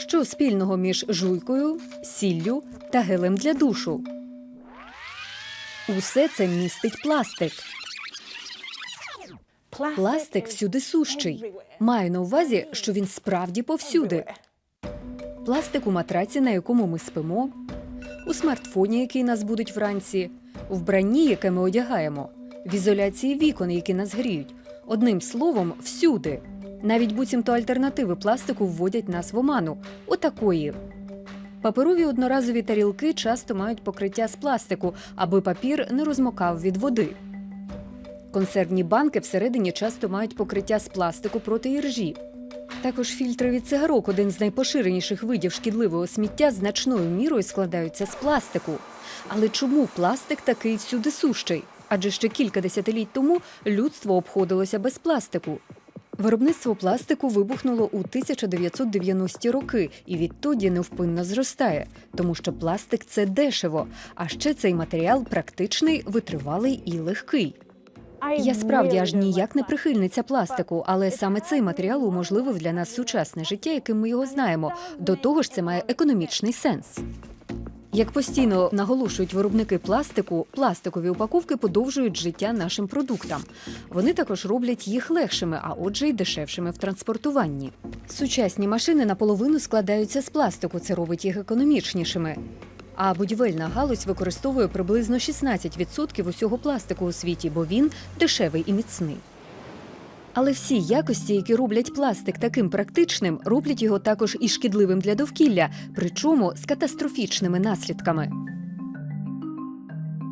Що спільного між жуйкою, сіллю та гелем для душу? Усе це містить пластик. Пластик всюди сущий. Маю на увазі, що він справді повсюди. Пластик у матраці, на якому ми спимо, у смартфоні, який нас будить вранці, вбранні, яке ми одягаємо, в ізоляції вікон, які нас гріють. Одним словом, всюди. Навіть буцімто альтернативи пластику вводять нас в оману. Отакої. Паперові одноразові тарілки часто мають покриття з пластику, аби папір не розмокав від води. Консервні банки всередині часто мають покриття з пластику проти іржі. Також фільтри від цигарок, один з найпоширеніших видів шкідливого сміття, значною мірою складаються з пластику. Але чому пластик такий всюди сущий? Адже ще кілька десятиліть тому людство обходилося без пластику. Виробництво пластику вибухнуло у 1990-ті роки і відтоді невпинно зростає, тому що пластик це дешево, а ще цей матеріал практичний, витривалий і легкий. Я справді аж ніяк не прихильниця пластику, але саме цей матеріал уможливив для нас сучасне життя, яким ми його знаємо. До того ж, це має економічний сенс. Як постійно наголошують виробники пластику, пластикові упаковки подовжують життя нашим продуктам. Вони також роблять їх легшими, а отже, й дешевшими в транспортуванні. Сучасні машини наполовину складаються з пластику, це робить їх економічнішими. А будівельна галузь використовує приблизно 16% усього пластику у світі, бо він дешевий і міцний. Але всі якості, які роблять пластик таким практичним, роблять його також і шкідливим для довкілля, причому з катастрофічними наслідками.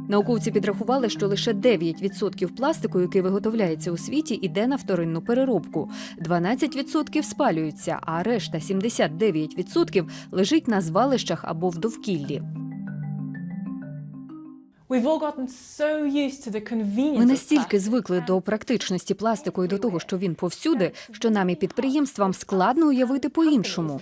Науковці підрахували, що лише 9% пластику, який виготовляється у світі, іде на вторинну переробку. 12% спалюються, а решта 79% лежить на звалищах або в довкіллі. Ми настільки звикли до практичності пластику і до того, що він повсюди, що нам і підприємствам складно уявити по-іншому.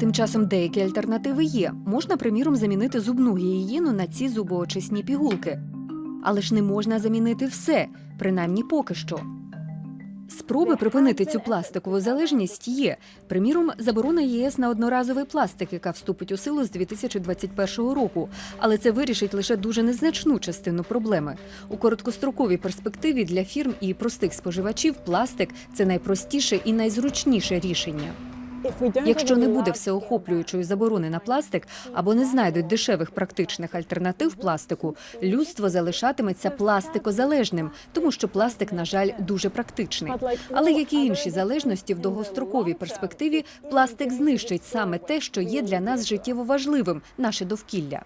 Тим часом деякі альтернативи є. Можна, приміром, замінити зубну гігієну на ці зубоочисні пігулки. Але ж не можна замінити все, принаймні поки що. Спроби припинити цю пластикову залежність є. Приміром, заборона ЄС на одноразовий пластик, яка вступить у силу з 2021 року. Але це вирішить лише дуже незначну частину проблеми. У короткостроковій перспективі для фірм і простих споживачів пластик це найпростіше і найзручніше рішення. Якщо не буде всеохоплюючої заборони на пластик або не знайдуть дешевих практичних альтернатив пластику, людство залишатиметься пластикозалежним, тому що пластик, на жаль, дуже практичний. Але як і інші залежності в довгостроковій перспективі, пластик знищить саме те, що є для нас життєво важливим наше довкілля.